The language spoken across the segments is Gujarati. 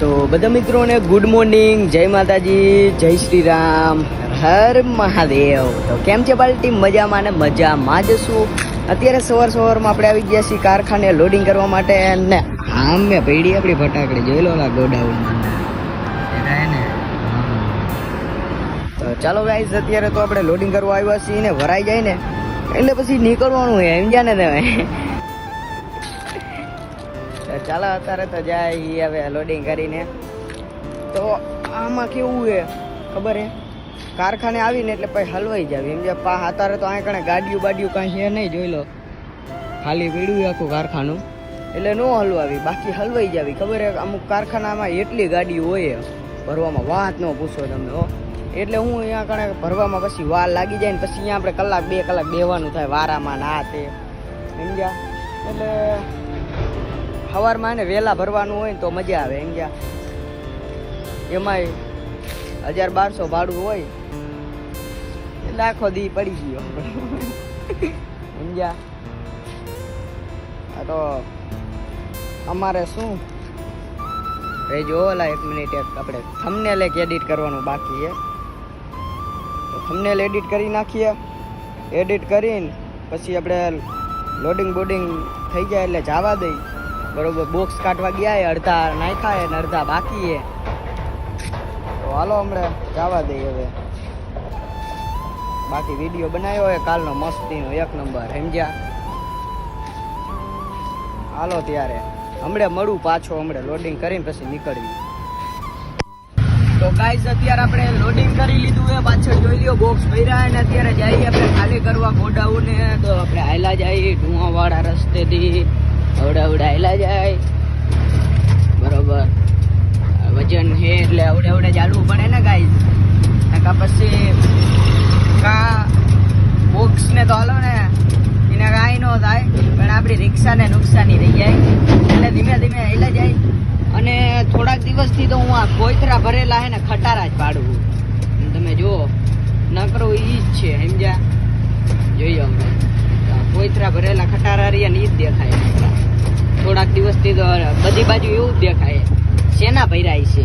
તો બધા મિત્રોને ગુડ મોર્નિંગ જય માતાજી, જય શ્રી રામ હર મહાદેવ. તો કેમ છે બાલટી મજામાં ને મજામાં જ શું અત્યારે સવાર સવારમાં આપણે આવી ગયા છીએ કારખાને લોડિંગ કરવા માટે ને આમ પૈડી આપણી ફટાકડી જોઈ લો ગોડાઉન ગોડાઉનમાં. તો ચાલો ગાઈઝ અત્યારે તો આપણે લોડિંગ કરવા આવ્યા છીએ ને ભરાઈ જાય ને. એટલે પછી નીકળવાનું હોય જાને તમે. ચાલો, અત્યારે તો જાય હવે લોડિંગ કરીને. તો આમાં કેવું છે? ખબર હે કારખાને આવીને એટલે પછી હલવાઈ જાવી. એમ જે અત્યારે તો અહીં કણે ગાડીયું બાડિયું કાંઈ છે નહીં, જોઈ લો. ખાલી પીડ્યું આખું કારખાનું. એટલે ન હલવાવી, બાકી હલવાઈ જાવી. ખબર હે અમુક કારખાનામાં એટલી ગાડીઓ હોય ભરવામાં. વાત ન પૂછો તમે, હો. એટલે હું અહીંયા કણે ભરવામાં પછી વાર લાગી જાય ને પછી અહીંયા આપણે કલાક, બે કલાક બેવાનું થાય, વારામાં ના તે. સમજ્યા? એટલે સવારમાં ને વહેલા ભરવાનું હોય ને તો મજા આવે સમજ્યા એમાંય હજાર બારસો ભાડું હોય. આખો દી પડી ગયો. સમજ્યા આ તો અમારે શું? એ જો ઓલા એક મિનિટ એક આપણે થમનેલ એક એડિટ કરવાનું બાકી છે. તો થમનેલ એડિટ કરી નાખીએ. એડિટ કરીને પછી આપણે લોડિંગ બોડિંગ થઈ જાય એટલે જવા દઈ બરોબર બોક્સ કાઢવા ગયા એ, અડધા નાખ્યા ને અડધા બાકી એ. તો હાલો હમણાં, જવા દઈએ હવે. બાકી વીડિયો બનાવ્યો હોય કાલનો મસ્તીનો એક નંબર સમજ્યા? હાલો ત્યારે. હમણે મળું પાછો, હમણે લોડિંગ કરીને પછી નીકળવી તો ગાઈઝ અત્યારે આપણે લોડિંગ કરી લીધું છે, પાછળ જોઈ લ્યો બોક્સ ભર્યા અને અત્યારે જઈએ આપણે ખાલી કરવા ગોડાઉને, તો આપણે હાયલા જઈએ ધુઆ રસ્તેથી. અવડે અવડે હાયલા જાય. બરોબર. વજન હે એટલે અવડે અવડે ચાલવું પડે ને ગાઈઝ નકા પછી કા બોક્સ ને તો હાલો ને, એને કાંઈ ન થાય, પણ આપણી રિક્ષાને નુકસાની થઈ જાય. એટલે ધીમે ધીમે હેલા જાય. અને થોડાક દિવસથી તો હું આ કોઈતરા ભરેલા હે ને, ખટારા જ પાડું તમે જુઓ, નકરો ઈ જ છે, સમજ્યા? જોઈએ અમે કોઈતરા ભરેલા ખટારા રહ્યા ને ઈ જ દેખાય. થોડાક દિવસથી તો બધી બાજુ એવું જ દેખાય. શેના ભર્યા છે?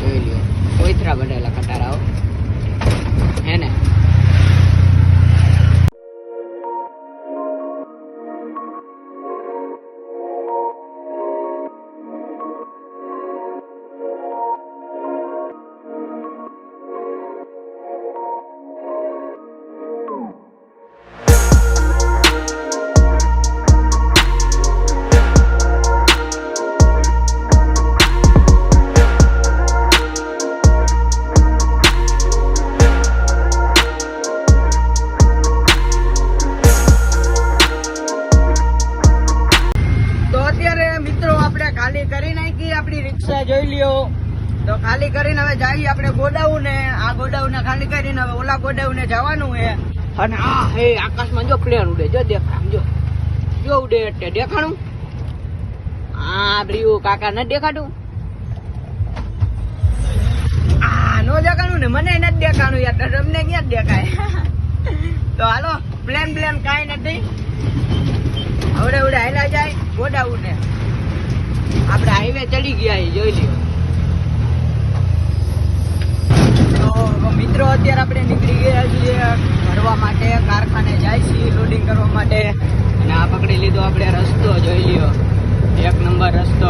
જોઈ લ્યો કોઈથરા ભરેલા ખટારાઓ ખાલી કરીને હવે જઈએ આપણે ગોડાઉન. ને આ ગોડાઉન ખાલી કરીને હવે ઓલા ગોડાઉન ને જવાનું હે અને આ હે, આકાશમાં જો પ્લેન ઉડે. જો દેખામ જો. જો ઉડે એટલે દેખાણું. આ બ્રિયુ કાકા ન દેખાડું આ નો દેખાણું ને, મને નથી દેખાણું યાર તમને ક્યાં દેખાય? તો હાલો, પ્લેન પ્લેન કાંઈ નથી. હવે ઉડે હાલા જાય ગોડાઉન. ને આપણે હાઈવે ચડી ગયા જોઈ લ્યો. મિત્રો, અત્યારે આપણે નીકળી ગયા છીએ ભરવા માટે, કારખાને જાય છીએ લોડિંગ કરવા માટે. અને આ પકડી લીધો આપણે રસ્તો, જોઈ લ્યો. એક નંબર રસ્તો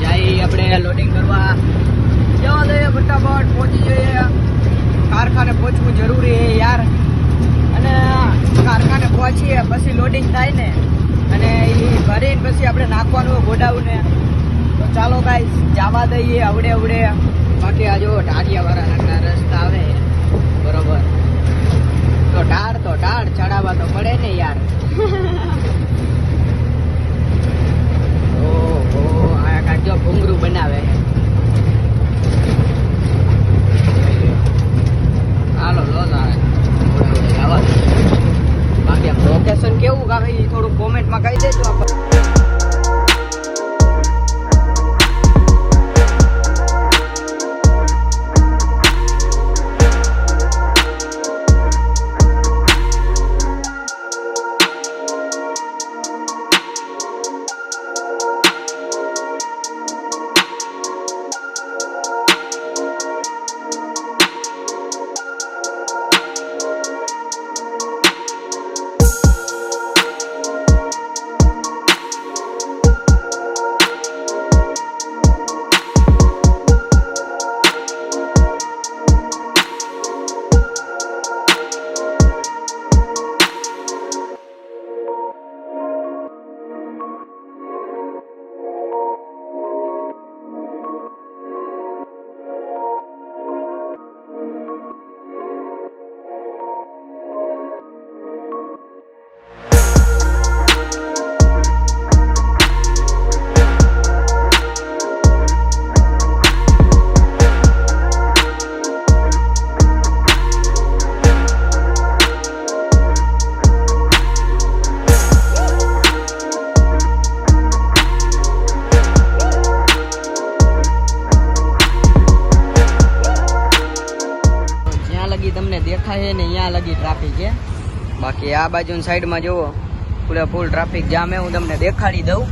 જાય આપણે લોડિંગ કરવા. જવા દઈએ ફટાફટ, પહોંચી જઈએ. કારખાને પહોંચવું જરૂરી છે યાર. અને કારખાને પહોંચીએ, પછી લોડિંગ થાય ને. અને એ ભરીને પછી આપણે નાખવાનું ગોડાઉને. તો ચાલો કાંઈ જવા દઈએ અવડે અવડે બાકી આ જો ઢાળિયાવાળા રસ્તા આવે. બરોબર. તો ઢાળ તો ઢાળ, ચડાવવા તો પડે ને યાર. ઓહો, આ કાંઈ જો ભૂંગરું બનાવે. હાલો, લો બાકી લોકેશન કેવું? કાવે એ થોડું કોમેન્ટમાં કહી દેજો. આપણે દેખાય ને અહીંયા લગી ટ્રાફિક છે. બાકી આ બાજુની સાઈડમાં જુઓ ફૂલે ફૂલ ટ્રાફિક જામે હું તમને દેખાડી દઉં.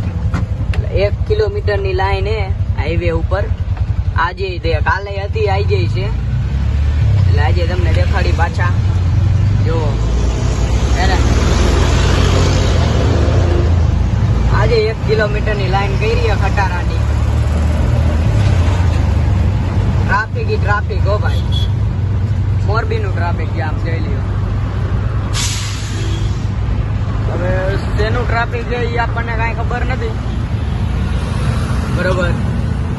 એક કિલોમીટરની લાઈન હે હાઈવે ઉપર. આજે તે કાલે હતી આવી જઈ છે. એટલે આજે તમને દેખાડી પાછા. જુઓ. હે આજે એક કિલોમીટરની લાઈન કરી છે ખટારાની. ટ્રાફિક ઈ ટ્રાફિક હો ભાઈ. મોરબીનું ટ્રાફિક જામ જોઈ લ્યો. હવે તેનું ટ્રાફિક છે એ આપણને કાંઈ ખબર નથી. બરોબર.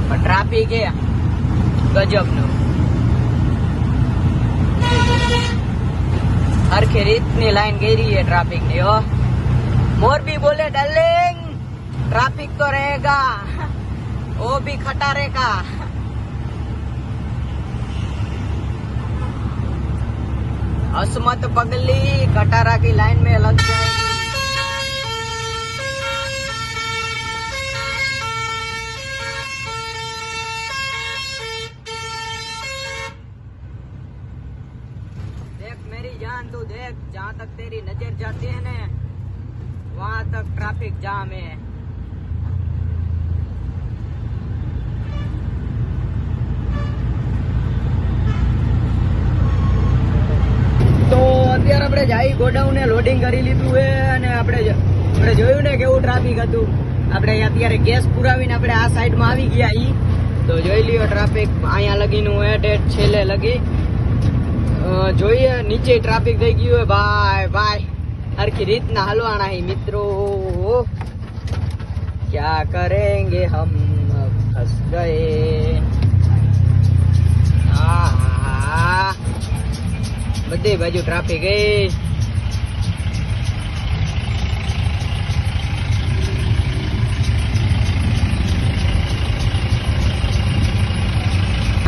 પણ ટ્રાફિક એ ગજબનું. હરખી રીતની લાઈન ગઈ છે ટ્રાફિકની હો. મોરબી બોલે ડલિંગ ટ્રાફિક તો રહેગા. ઓ ભી ખટા રેગા असमत पगली, कटारा की लाइन में लग जाएगी देख मेरी जान, तू देख, जहाँ तक तेरी नज़र जाती है ना, वहाँ तक ट्रैफ़िक जाम है। આપણે જાય લોડિંગ કરી લીધું છે અને આપણે આપણે જોયું ને કેવું ટ્રાફિક હતું. આપણે અત્યારે ગેસ પુરાવીને આપણે આ સાઈડમાં આવી ગયા ઈ. તો જોઈ લ્યો ટ્રાફિક અહીંયા લગીનું એટ હેઠ છેલ્લે લગી. જોઈએ નીચે ટ્રાફિક થઈ ગયું હોય. ભાઈ ભાઈ. હરખી રીતના હલવાના હી મિત્રો. ક્યાં કરેંગે હમ ફસ ગયે? બધી બાજુ ટ્રાફિક એ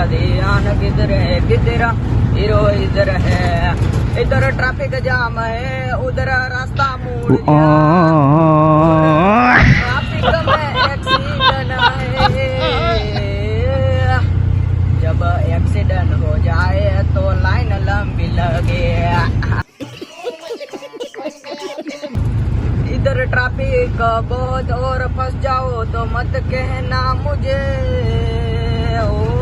ध्यान किधर है किधर हीरो इधर है इधर ट्रैफिक जाम है उधर रास्ता मोड़ दिया ट्रैफिक में एक्सीडेंट है जब एक्सीडेंट हो तो लाइन लंबी लगे। इधर ट्रैफ़िक बहुत और फंस जाओ तो मत कहना मुझे। ओ